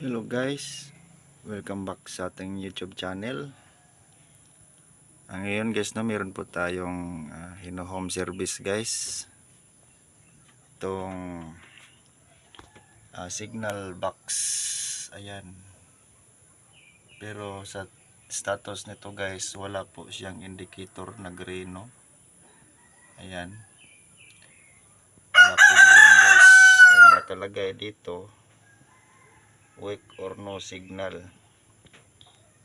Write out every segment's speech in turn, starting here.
Hello guys, welcome back sa ating YouTube channel. Ang ngayon guys, no, meron po tayong uh, hino home service guys. Itong ah, signal box, ayan. Pero sa status nito guys, wala po siyang indicator na green, no. Ayan. Wala po green guys. Ang nakalagay dito, weak or no signal.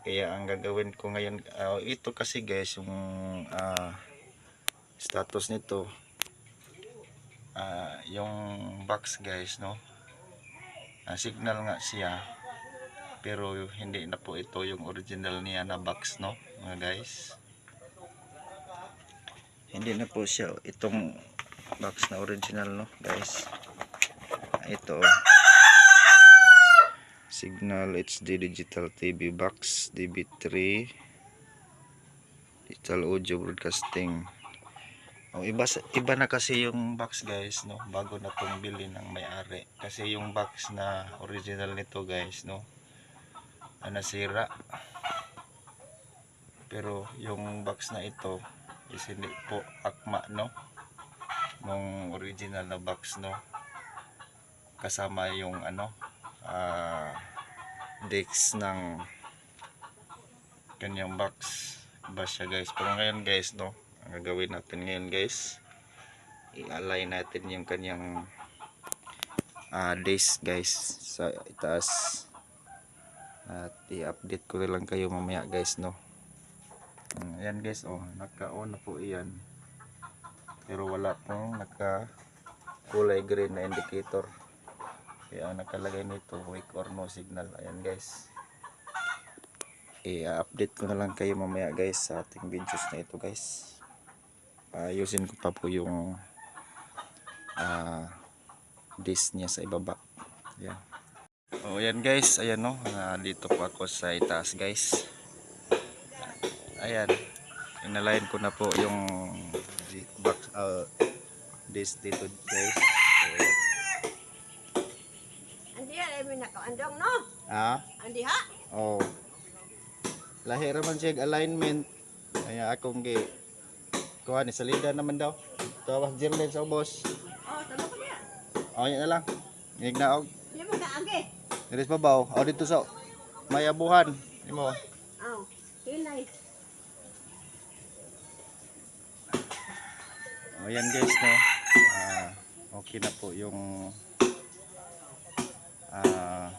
Kaya ang gagawin ko ngayon ah, ito kasi guys yung ah, status nito. Ah, yung box guys no? Ah, signal nga siya pero hindi na po ito yung original niya na box no mga guys. Hindi na po siya itong box na original no guys. Ito. Signal HD Digital TV Box DB3 Digital Audio Broadcasting. Oh, iba, iba na kasi yung box guys no? Bago na tong bili ng may-ari. Kasi yung box na original nito guys no? Ah, nasira. Pero yung box na ito is hindi po akma no? Nung original na box no? Kasama yung ano ah discs ng kanyang box. Ba siya guys. Pero ngayon guys no? Ang gagawin natin ngayon guys i-align natin yung kanyang ah disc guys sa itaas. At i-update ko lang kayo mamaya guys no? Mm, ayan guys oh naka-on na po iyan. Pero wala pong naka kulay green na indicator kaya ang nakalagay nito wake or no signal. Ayan guys. I-update ko na lang kayo mamaya guys sa ating videos na ito guys. Ayusin ko pa po yung ah disc niya sa ibaba. Ayan. Oh ayan guys. Ayan no. Ah, dito po ako sa itaas guys. Ayan. Inalign ko na po yung box ah, disc dito guys. Andi may nakaandong no? ah Andi ha? Oh. Lahi raman siya alignment. Kaya akong gi kuha ni salida naman daw. Tawas Jerlin sa boss. Oh, tama ko niya. Oh, yan na lang. Ngig na og. Di mo kaagi. Diris pa ba? Oh, dito sa may abuhan. Imo. Oh, hilay. Oh, yan guys no. Ah, okay na po yung ah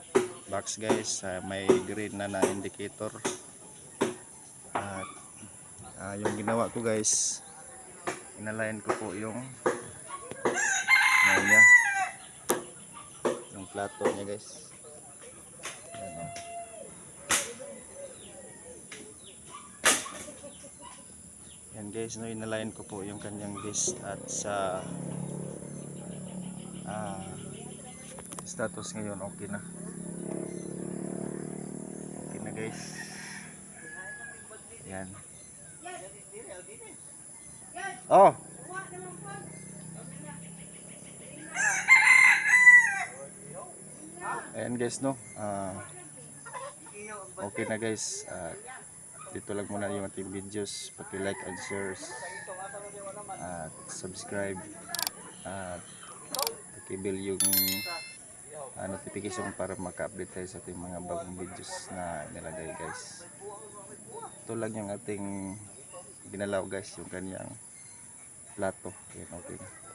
box guys. Ah, may green na na indicator. At ah, yung ginawa ko guys, inalign ko po yung ano niya. Yung plato niya guys. Ayan, oh. Yan guys, no, inalign ko po yung kanyang disc at sa ah, status ngayon okay na. Okay na guys. Yan. Oh. Ayan guys no. Ah, okay na guys. Ah, dito lang muna yung ating videos. Paki-like and share. At subscribe. At paki-bell yung ah, notification para maka-update tayo sa ating mga bagong videos na nilagay guys. Ito lang yung ating ginalaw guys, yung kanyang plato. Ayan, okay na.